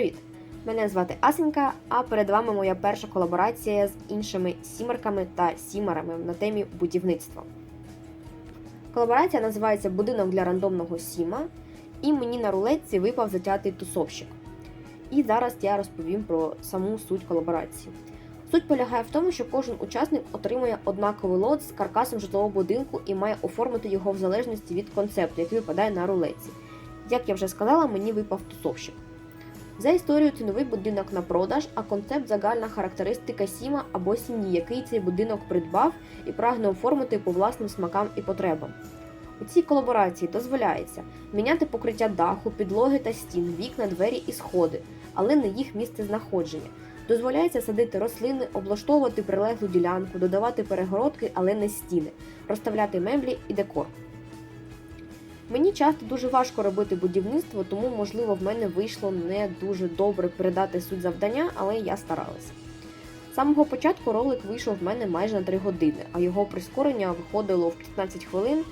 Привіт! Мене звати Асенька, а перед вами моя перша колаборація з іншими сімерками та сімерами на темі будівництва. Колаборація називається Будинок для рандомного сіма, і мені на рулетці випав затятий тусовщик. І зараз я розповім про саму суть колаборації. Суть полягає в тому, що кожен учасник отримує однаковий лот з каркасом житлового будинку і має оформити його в залежності від концепту, який випадає на рулетці. Як я вже сказала, мені випав тусовщик. За історією це новий будинок на продаж, а концепт загальна характеристика сіма або сім'ї, який цей будинок придбав і прагне оформити по власним смакам і потребам. У цій колаборації дозволяється міняти покриття даху, підлоги та стін, вікна, двері і сходи, але не їх місце знаходження. Дозволяється садити рослини, облаштовувати прилеглу ділянку, додавати перегородки, але не стіни, розставляти меблі і декор. Мені часто дуже важко робити будівництво, тому, можливо, в мене вийшло не дуже добре передати суть завдання, але я старалася. З самого початку ролик вийшов в мене майже на 3 години, а його прискорення виходило в 15 хвилин,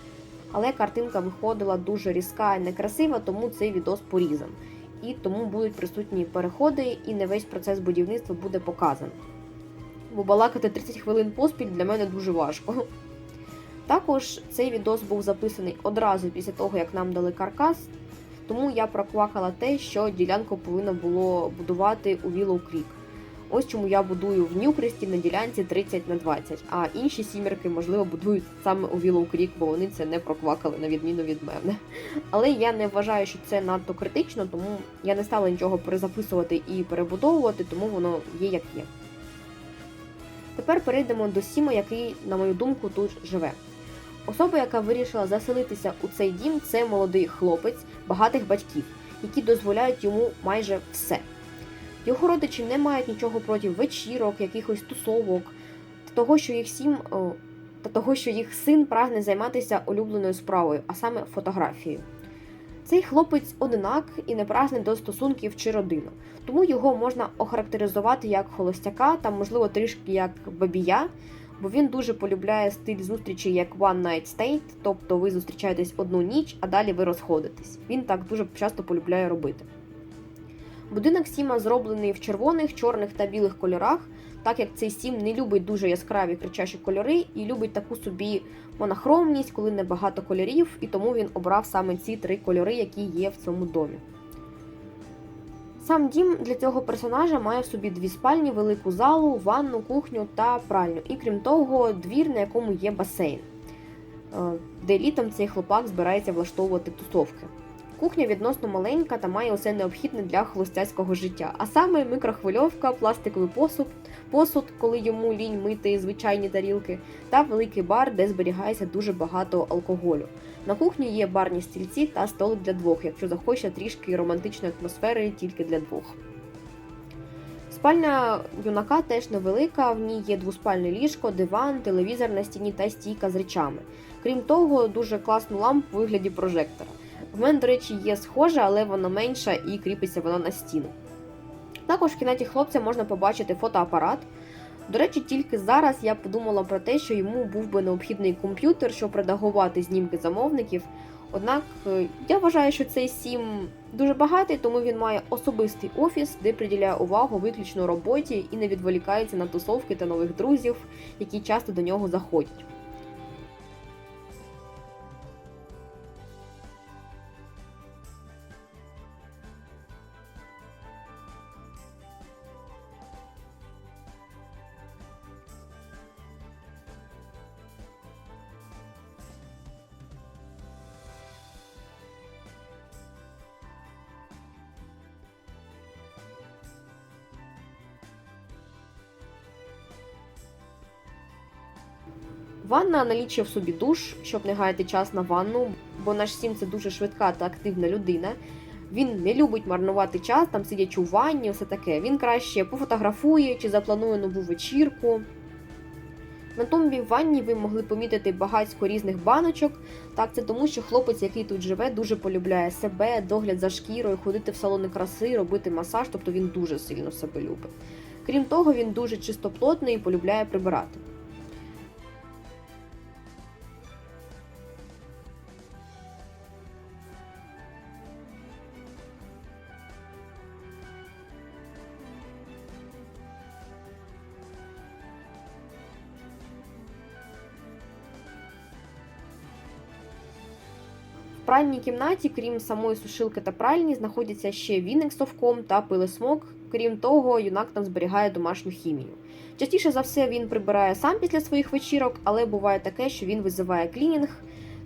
але картинка виходила дуже різка і некрасива, тому цей відос порізан. І тому будуть присутні переходи, і не весь процес будівництва буде показаний. Бо балакати 30 хвилин поспіль для мене дуже важко. Також цей відос був записаний одразу після того, як нам дали каркас, тому я проквакала те, що ділянку повинно було будувати у Willow Creek. Ось чому я будую в Ньюкресті на ділянці 30 на 20, а інші сімерки, можливо, будують саме у Willow Creek, бо вони це не проквакали на відміну від мене. Але я не вважаю, що це надто критично, тому я не стала нічого перезаписувати і перебудовувати, тому воно є як є. Тепер перейдемо до Сіма, який, на мою думку, тут живе. Особа, яка вирішила заселитися у цей дім, це молодий хлопець багатих батьків, які дозволяють йому майже все. Його родичі не мають нічого проти вечірок, якихось тусовок, та того, що їх сім, та того, що їх син прагне займатися улюбленою справою, а саме фотографією. Цей хлопець одинак і не прагне до стосунків чи родину, тому його можна охарактеризувати як холостяка та, можливо, трішки як бабія, бо він дуже полюбляє стиль зустрічі як one night stay, тобто ви зустрічаєтесь одну ніч, а далі ви розходитесь. Він так дуже часто полюбляє робити. Будинок Сіма зроблений в червоних, чорних та білих кольорах, так як цей Сім не любить дуже яскраві кричащі кольори і любить таку собі монохромність, коли небагато кольорів, і тому він обрав саме ці три кольори, які є в цьому домі. Сам дім для цього персонажа має в собі дві спальні, велику залу, ванну, кухню та пральню. І крім того, двір, на якому є басейн, е, де літом цей хлопак збирається влаштовувати тусовки. Кухня відносно маленька та має усе необхідне для холостяцького життя, а саме мікрохвильовка, пластиковий посуд, посуд, коли йому лінь мити звичайні тарілки, та великий бар, де зберігається дуже багато алкоголю. На кухні є барні стільці та столик для двох, якщо захоче трішки романтичної атмосфери тільки для двох. Спальня юнака теж невелика, в ній є двоспальне ліжко, диван, телевізор на стіні та стійка з речами. Крім того, дуже класну лампу у вигляді прожектора. В мене, до речі, є схожа, але вона менша і кріпиться вона на стіну. Також в кімнаті хлопця можна побачити фотоапарат. До речі, тільки зараз я подумала про те, що йому був би необхідний комп'ютер, щоб редагувати знімки замовників. Однак е, я вважаю, що цей сім дуже багатий, тому він має особистий офіс, де приділяє увагу виключно роботі і не відволікається на тусовки та нових друзів, які часто до нього заходять. Ванна налічує в собі душ, щоб не гаяти час на ванну, бо наш сім це дуже швидка та активна людина. Він не любить марнувати час, там сидячи у ванні, все таке. Він краще пофотографує чи запланує нову вечірку. На тумбі в ванні ви могли помітити багатько різних баночок. Так, це тому, що хлопець, який тут живе, дуже полюбляє себе, догляд за шкірою, ходити в салони краси, робити масаж, тобто він дуже сильно себе любить. Крім того, він дуже чистоплотний і полюбляє прибирати. Пральній кімнаті, крім самої сушилки та пральні, знаходяться ще віник з совком та пилисмок. Крім того, юнак там зберігає домашню хімію. Частіше за все він прибирає сам після своїх вечірок, але буває таке, що він визиває клінінг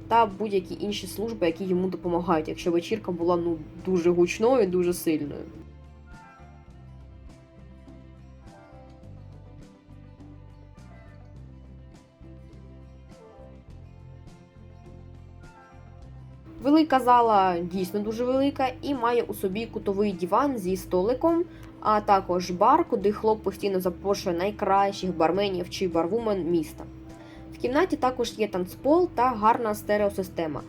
та будь-які інші служби, які йому допомагають, якщо вечірка була ну дуже гучною, дуже сильною. Велика зала дійсно дуже велика і має у собі кутовий диван зі столиком, а також бар, куди хлоп постійно запрошує найкращих барменів чи барвумен міста. В кімнаті також є танцпол та гарна стереосистема.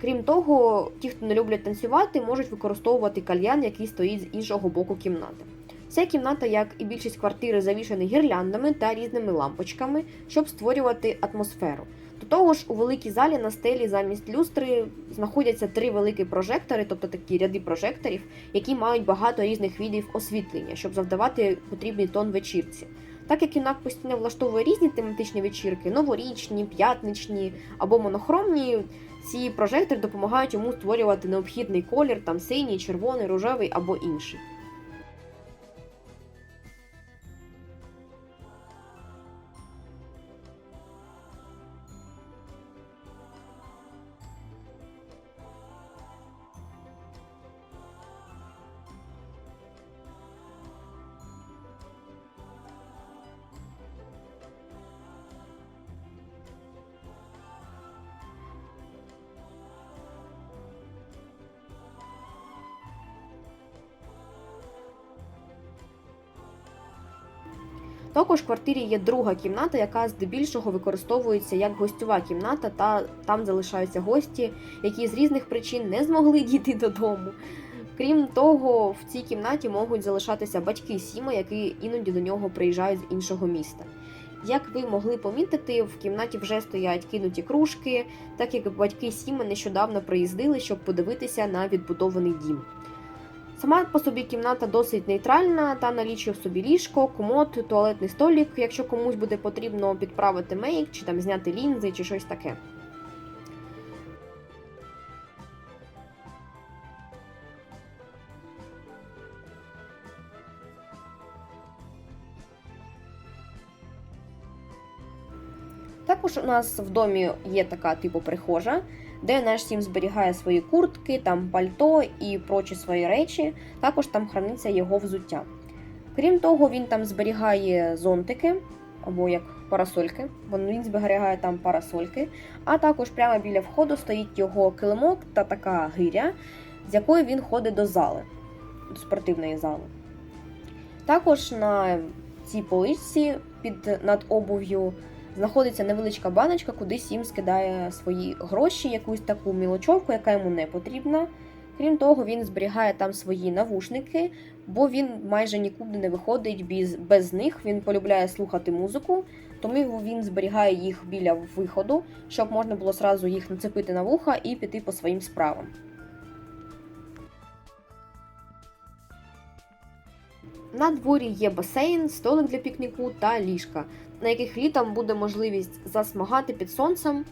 Крім того, ті, хто не люблять танцювати, можуть використовувати кальян, який стоїть з іншого боку кімнати. Ця кімната, як і більшість квартири, завішана гірляндами та різними лампочками, щоб створювати атмосферу. До того ж, у великій залі на стелі замість люстри знаходяться три великі прожектори, тобто такі ряди прожекторів, які мають багато різних видів освітлення, щоб завдавати потрібний тон вечірці. Так як юнак постійно влаштовує різні тематичні вечірки, новорічні, п'ятничні або монохромні, ці прожектори допомагають йому створювати необхідний колір, там синій, червоний, рожевий або інший. Також в квартирі є друга кімната, яка здебільшого використовується як гостьова кімната, та там залишаються гості, які з різних причин не змогли дійти додому. Крім того, в цій кімнаті можуть залишатися батьки Сіма, які іноді до нього приїжджають з іншого міста. Як ви могли помітити, в кімнаті вже стоять кинуті кружки, так як батьки Сіма нещодавно приїздили, щоб подивитися на відбудований дім. Сама по собі кімната досить нейтральна та налічує в собі ліжко, комод, туалетний столик, якщо комусь буде потрібно підправити мейк, чи там зняти лінзи, чи щось таке. Також у нас в домі є така типу прихожа, де наш сім зберігає свої куртки, там пальто і прочі свої речі. Також там храниться його взуття. Крім того, він там зберігає зонтики або як парасольки. Він зберігає там парасольки. А також прямо біля входу стоїть його килимок та така гиря, з якою він ходить до зали, до спортивної зали. Також на цій поличці під над обув'ю знаходиться невеличка баночка, куди Сім скидає свої гроші, якусь таку мілочовку, яка йому не потрібна. Крім того, він зберігає там свої навушники, бо він майже нікуди не виходить без, без них. Він полюбляє слухати музику, тому він зберігає їх біля виходу, щоб можна було сразу їх нацепити на вуха і піти по своїм справам. На дворі є басейн, столик для пікніку та ліжка, на яких літом буде можливість засмагати під сонцем.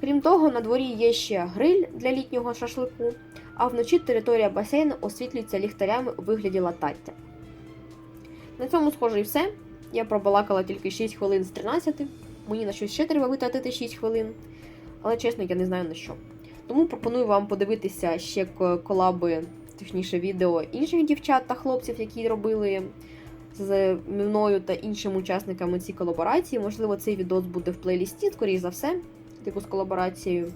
Крім того, на дворі є ще гриль для літнього шашлику, а вночі територія басейну освітлюється ліхтарями у вигляді латаття. На цьому, схоже, і все. Я пробалакала тільки 6 хвилин з 13. Мені на щось ще треба витратити 6 хвилин. Але чесно, я не знаю на що. Тому пропоную вам подивитися ще колаби, точніше, відео інших дівчат та хлопців, які робили з мною та іншими учасниками цієї колаборації. Можливо, цей відос буде в плейлісті, скоріш за все, типу з колаборацією.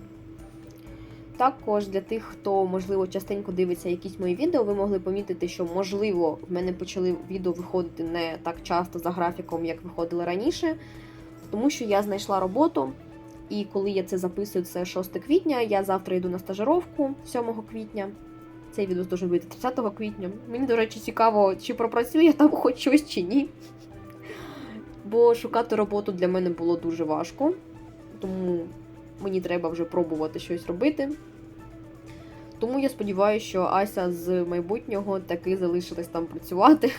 Також для тих, хто, можливо, частенько дивиться якісь мої відео, ви могли помітити, що, можливо, в мене почали відео виходити не так часто за графіком, як виходили раніше, тому що я знайшла роботу. І коли я це записую, це 6 квітня. Я завтра йду на стажировку 7 квітня. Цей відео дуже вийти 30 квітня. Мені, до речі, цікаво, чи пропрацюю я там хоч щось чи ні. Бо шукати роботу для мене було дуже важко, тому мені треба вже пробувати щось робити. Тому я сподіваюся, що Ася з майбутнього таки залишилась там працювати.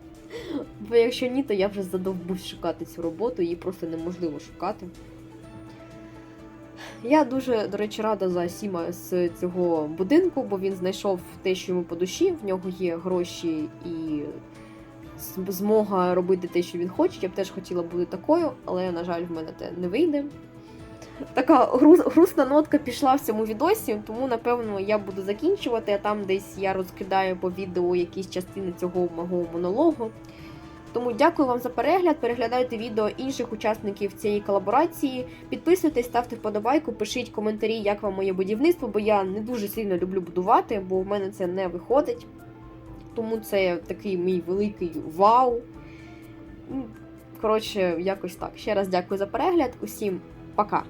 Бо якщо ні, то я вже задовбусь шукати цю роботу, її просто неможливо шукати. Я дуже, до речі, рада за Сіма з цього будинку, бо він знайшов те, що йому по душі. В нього є гроші і змога робити те, що він хоче. Я б теж хотіла бути такою, але, на жаль, в мене це не вийде. Така грустна нотка пішла в цьому відосі, тому напевно я буду закінчувати, а там десь я розкидаю по відео якісь частини цього мого монологу. Тому дякую вам за перегляд. Переглядайте відео інших учасників цієї колаборації. Підписуйтесь, ставте вподобайку, пишіть коментарі, як вам моє будівництво, бо я не дуже сильно люблю будувати, бо в мене це не виходить. Тому це такий мій великий вау. Коротше, якось так. Ще раз дякую за перегляд. Усім пока!